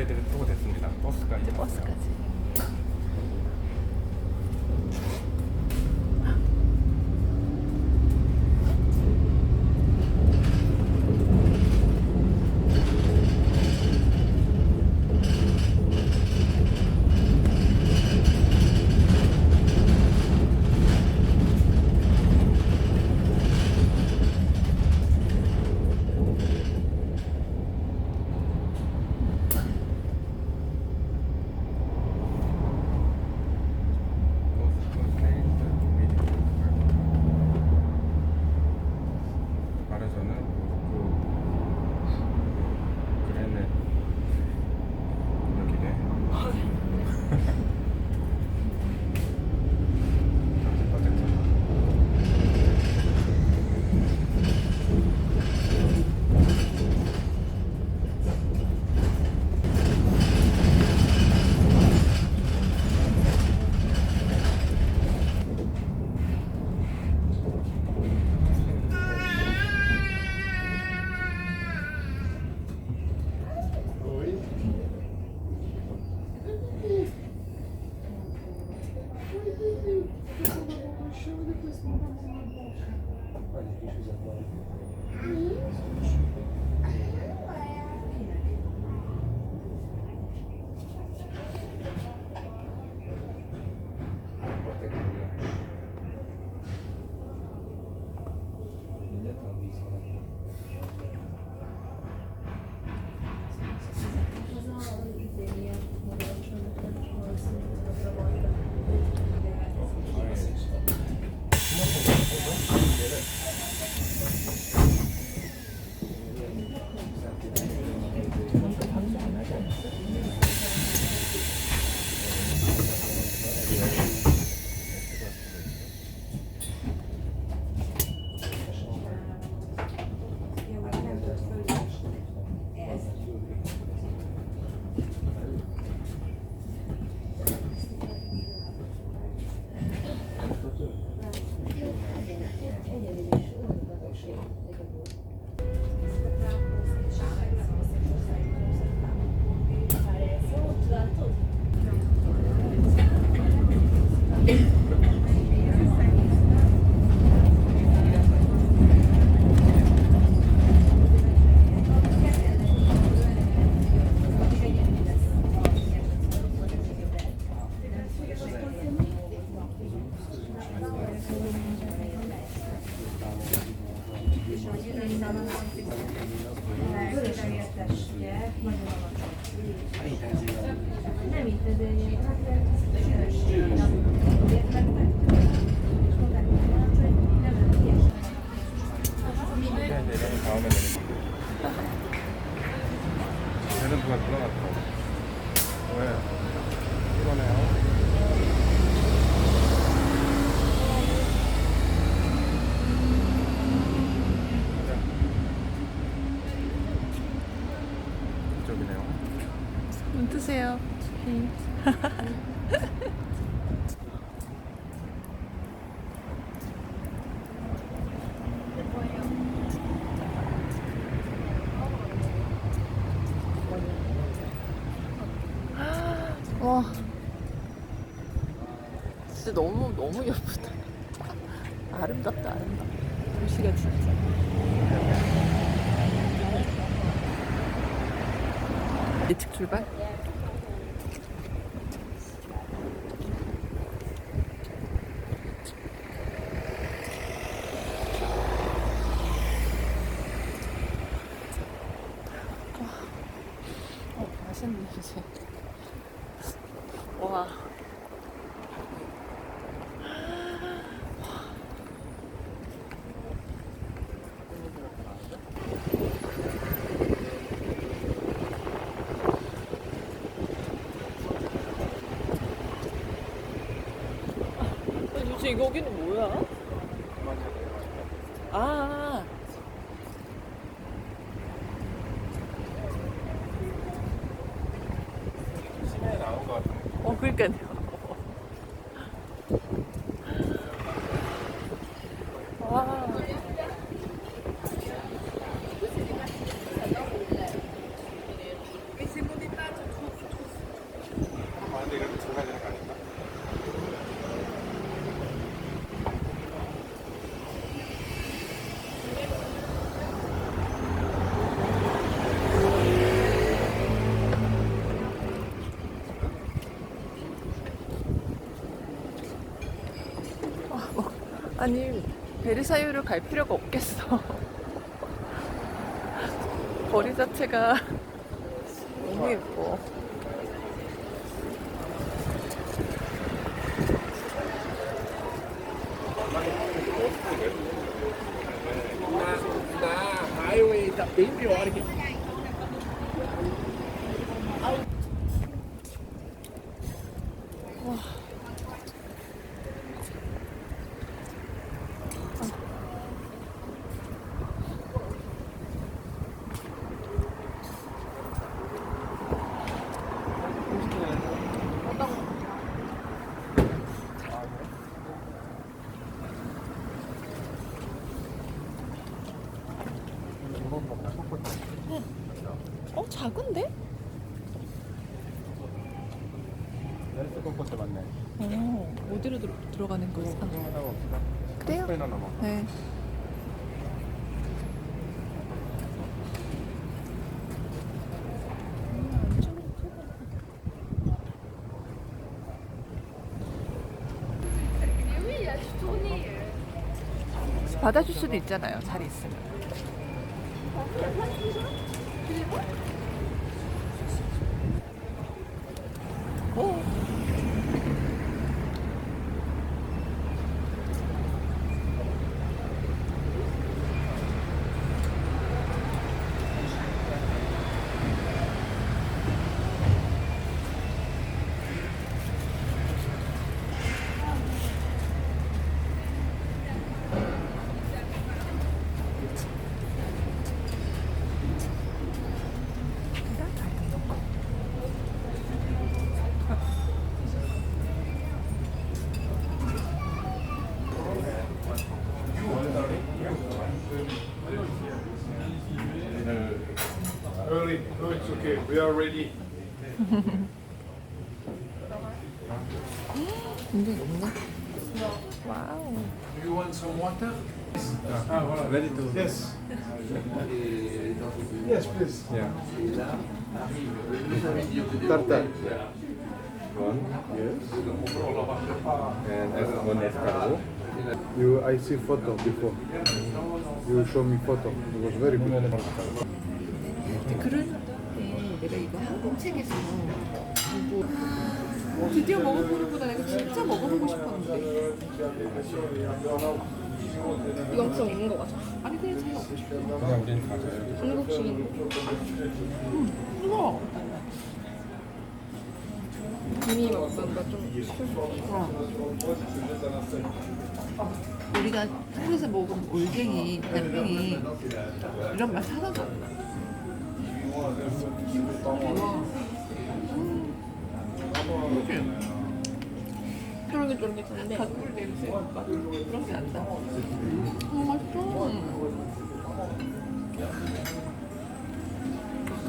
업그레이드를 하고 됐습니다. 버스까지. 이제 버 mindenben van mert örökön értes, ugye, nagyon alacsony. Nem itt ez egy 진짜 너무 너무 예쁘다. 아름답다 아름답다. 도시가 진짜. 예측 출발? 어, 맛있는 냄새. 와. 도대체 여기는 뭐야? 아. 시내에 나온 것 같은데. 어, 그러니까요. 와. 아니 베르사유를 갈 필요가 없겠어. 거리 자체가 너무 예뻐. tập tiến 작은데? 헬스 컴포트 맞네. 어 어디로 들, 들어가는? 하다가 없다. 그래요? 스페인. 네. 받아줄 수도 있잖아요. 자리 있으면. 오. okay. We are ready. 굉장히 높네. 와우. Do you want some water? Ah, voilà. Ready to. Yes. Yes, please. Yeah. Tartar. One. Yes. And as one escargot. You, I see photo before. You show me photo. It was very good. 그럴 때 내가 이거 한국 책에서. 보고 드디어 먹어보는구나 내가 진짜 먹어보고 싶었는데. 이거 엄청 있는 거 같아. 아니 그냥 제가 먹고 싶어. 그냥 우린 가져요. 한국식인 뜨거워. 이미 먹던 거좀 우리가 한국에서 먹은 올갱이, 뱀뱅이 이런 맛 하나도 안 나. 쫄깃쫄깃한데 갓불 냄새 맛 그런 게 난다. 음, 맛있어.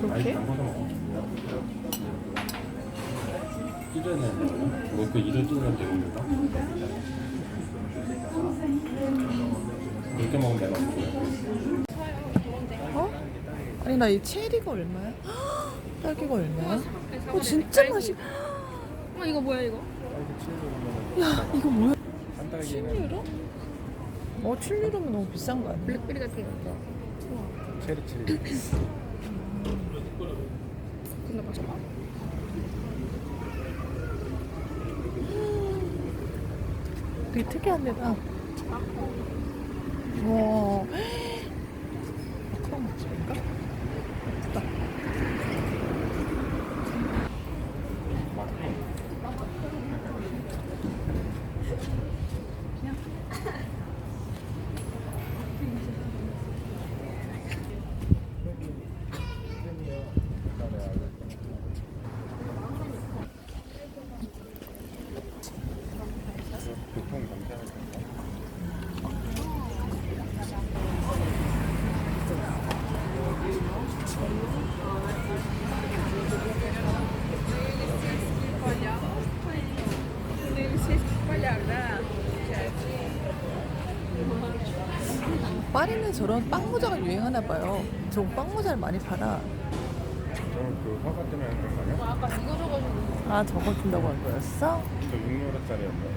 그렇게? 먹어. 찌르는 뭐그 이를 찌르는 내용인가? 그렇게 먹으면 내가 없고요. 어? 아니 나 이 체리가 얼마야? 딸기가 얼마야? 어 진짜 맛있. 어 이거 뭐야 이거? 야 이거 뭐야? 한 딸기는 7유로? 어 7유로면 너무 비싼 거 아니야? 블랙베리 같은 거 있다. 체리 체리. 근데 맞아. 되게 특이한 데다. 와. 저런 빵 모자가 유행하나 봐요. 저 빵 모자를 많이 팔아. 저는 그 화가 때문에 그런 거 아니야? 아까 이거 줘가지고 아 저거 준다고 한 거였어? 저 6만원짜리였나?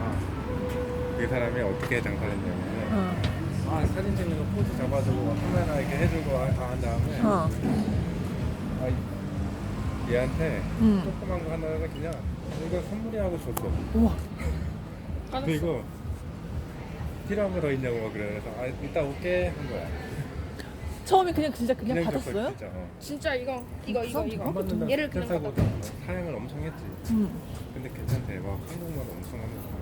아, 그 사람이 어떻게 장사를 했냐면 어. 아 사진 찍는 거 포즈 잡아주고 카메라 이렇게 해주고 아, 아, 다한 다음에 어. 아, 얘한테 음. 조그만 거 하나가 그냥 이거 선물이 하고 줬어 우와. 이거 필요한 거 더 있냐고 막 그래 그래서 아 이따 올게 한 거야 처음에 그냥 진짜 그냥, 줬어, 받았어요? 진짜 어. 진짜 이거 이거 이거 안 이거. 안 받는다 얘를 그냥 사고 받아. 사양을 엄청 했지 응. 근데 괜찮대 막 한국말 엄청 하면서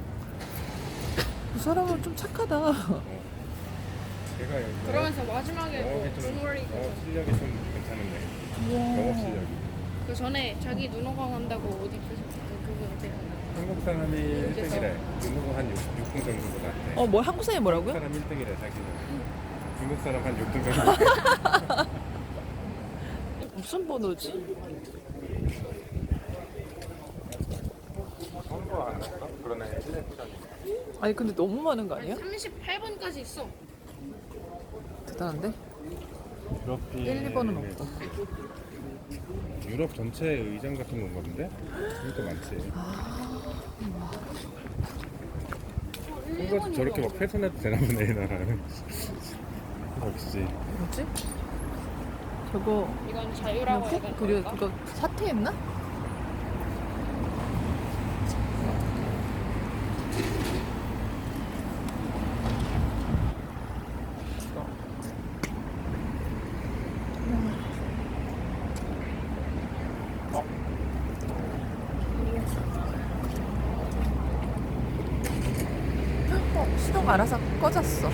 그 사람은 좀 착하다. 어. 걔가 여기 그러면서 마지막에 뭐 영어 그래서 실력이 좀 괜찮은데 영어 실력이 그 전에 자기 눈호강 한다고 어디 어때? 한국 사람이 1등이래 중국 한 6, 6등 정도 같대 어, 뭐 한국 사람이 뭐라고요? 사람 1등이래 자기는 중국 사람 한 6등 정도 무슨 번호지? 선거 안 할까? 그러네 1년 아니 근데 너무 많은 거 아니야? 38번까지 있어. 대단한데? 유럽이 1, 2번은 없다. 유럽 전체 의장 같은 건가 본데? 그러니까 많지 선거 저렇게 막 훼손해도 되나 보네 이 나라는 역시 뭐지? 저거 이건 자유라고 해야 그거, 되나? 그거 사퇴했나? 어, 시동 알아서 꺼졌어.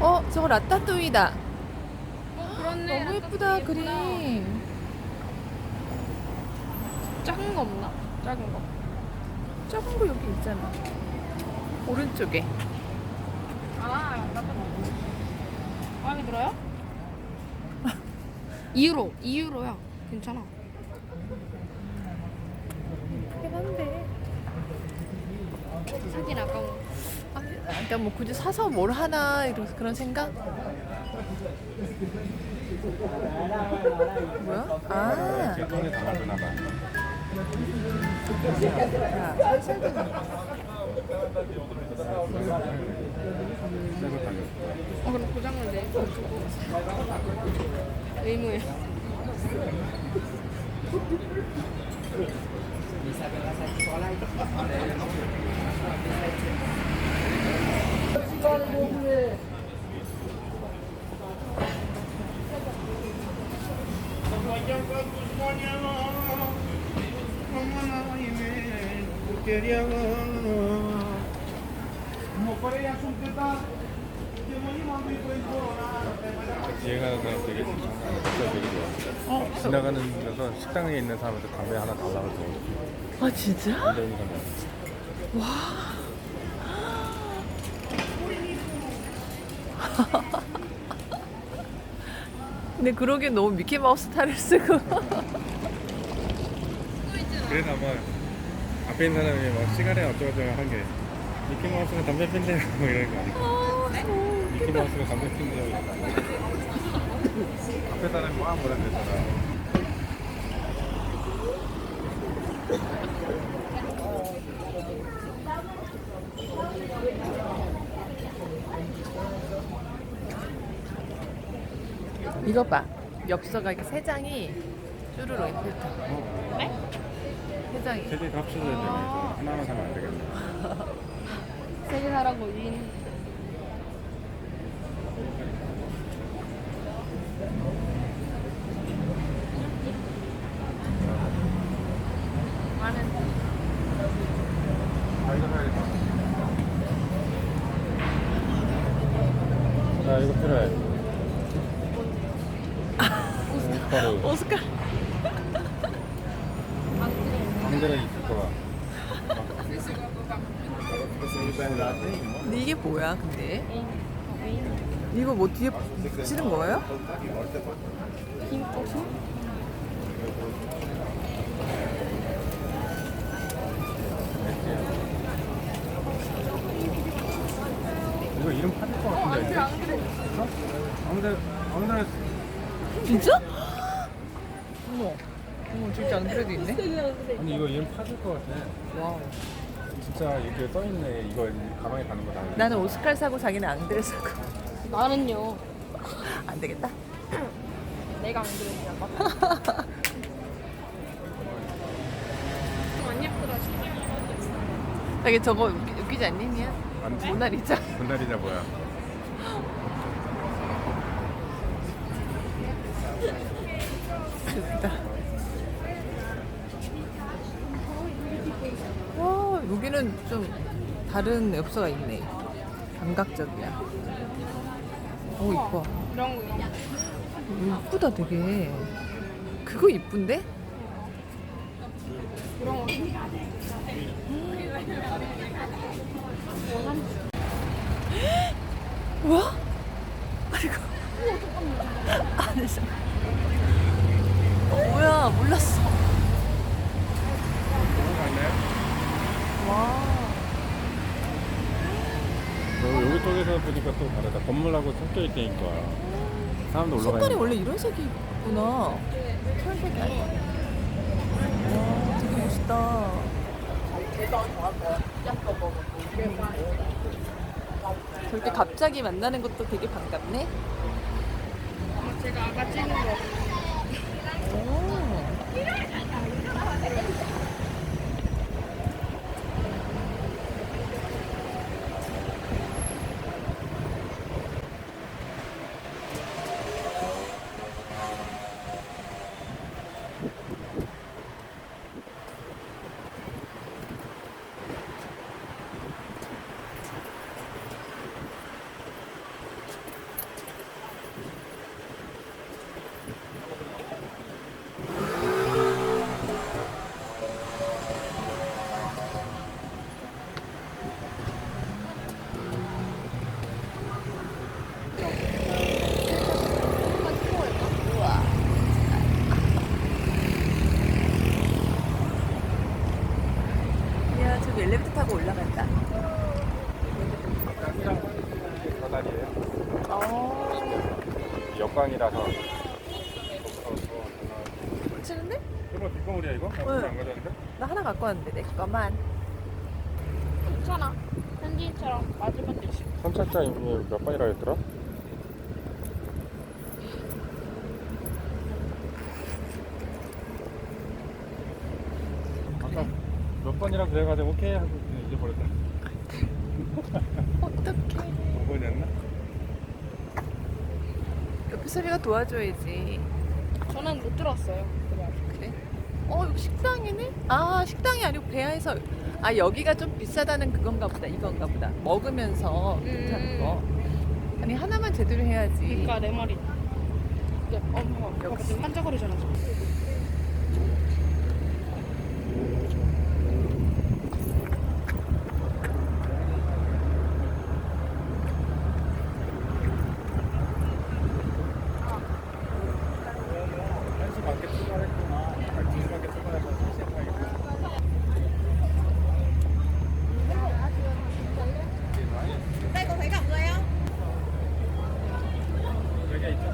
어, 저거 라따뚜이다. 어, 그렇네. 너무 예쁘다. 그림. 작은 거 없나? 작은 거. 작은 거 여기 있잖아. 오른쪽에. 아, 나쁜 마음에 들어요? 2유로, 2유로야. 괜찮아. 크긴 한데. 사긴 아까워. 아, 그러니까 뭐 굳이 사서 뭘 하나 이런 그런 생각? 뭐야? 아, 제 돈에 담아주나 봐 야, 살살 좀. 새로 달렸어 어, 그럼 고장을 내. 의무야. 되게 지나가는 데서 식당에 있는 사람한테 담배 하나 달라고 해서 아 진짜? 담배 있는 사람 근데 그러기엔 너무 미키마우스 탈을 쓰고. 그래서 아마 앞에 있는 사람이 막 시간에 어쩌고저쩌고 한게 미키마우스가 담배 핀대요. 뭐 이런 거 아닐까 아, 미키마우스가 담배 핀대요. 앞에 사람이 막 뭐라 그랬잖아 이거 봐. 엽서가 이렇게 세 장이 쭈루루 이렇게 펼쳐. 네? 세 장이. 세개 다 합쳐져야 되네 아. 하나만 사면 안 되겠네 세 개 사라고. 아 이거 사야겠다 나 이거 필요해 오스카르 오스카. 광대는 있을 거야 근데 이게 뭐야, 근데? 이거 뭐 뒤에 붙이는 거예요? 김고수? 이거 이름 팔릴 것 같은데 이제? 안 그래. 아무데 아무데나 진짜? 어머. 어머, 진짜 안 그래도 있네? 아니 이거 이름 팔릴 것 같아 와우. 진짜 이게 써있네. 이거 가방에 가는 거다. 나는 오스칼 사고 자기는 앙드레 사고. 나는요. 안 되겠다. 내가 안 그랬냐. 안 예쁘다 진짜. 자기 저거 웃기, 웃기지 않니? 안지? 모나리자. 분날이자 뭐야? 웃기다. 와 여기는 좀 다른 엽서가 있네. 감각적이야. 오 이뻐. 이런 거 이런 거. 이쁘다 되게. 그거 이쁜데? 이런 거. 뭐야? 아이고. 아니 참. 어, 뭐야 몰랐어. 와. 어, 여기 쪽에서 보니까 또 다르다. 건물하고 섞여 있다니까. 사람도 올라가 색깔이 있는 원래 이런 색이구나. 털색이 아니야. 와, 되게 멋있다. 저렇게 갑자기 만나는 것도 되게 반갑네. 제가 아까 찍은 거. 오. 야, 저기 엘리베이터 타고 올라간다. 사다리예요. 어. 역광이라서. 치는데? 이거 뒷거물이야 이거? 나 응. 안 가져왔는데? 나 하나 갖고 거만. 괜찮아. 현지인처럼 맞으면 되지. 3차차 이미 몇 번이라 했더라? 아까 몇 번이라 그래가지고 오케이 하고 그냥 잊어버렸다. 어떡해. 몇 번이었나? 옆에 소리가 도와줘야지. 저는 못 들었어요. 어, 여기 식당이네? 아, 식당이 아니고 배야에서. 아, 여기가 좀 비싸다는 그건가 보다. 이건가 보다. 먹으면서 괜찮은 거. 아니, 하나만 제대로 해야지. 그러니까 내 말이. 이게 어, 뭐, 역시. 반짝거리잖아. 지금. 한시 반께 출발했구나. 2시 반께 출발해서 3시에 타겠다. 여기 있죠?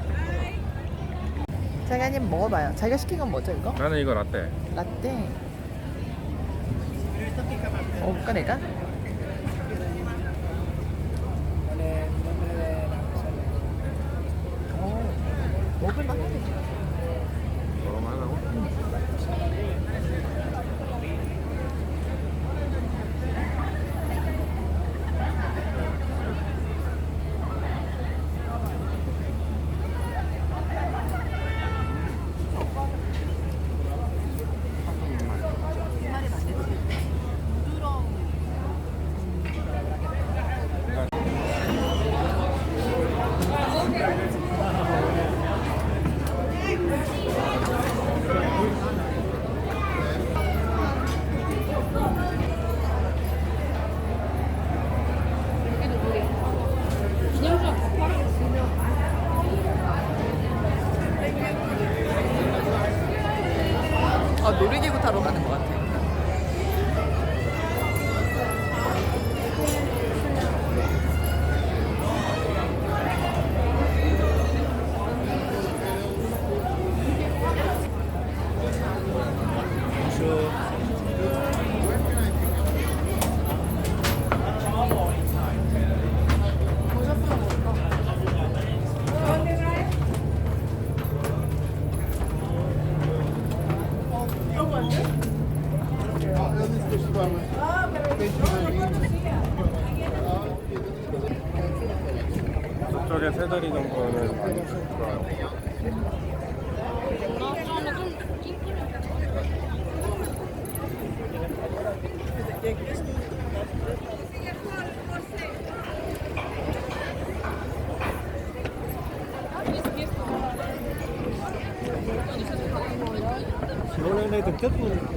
자기 한입 먹어봐요. 자기가 시킨 건 뭐죠, 이거? 나는 이거 라떼. 라떼. 먹어볼까, 내가? 어, 먹을만 여기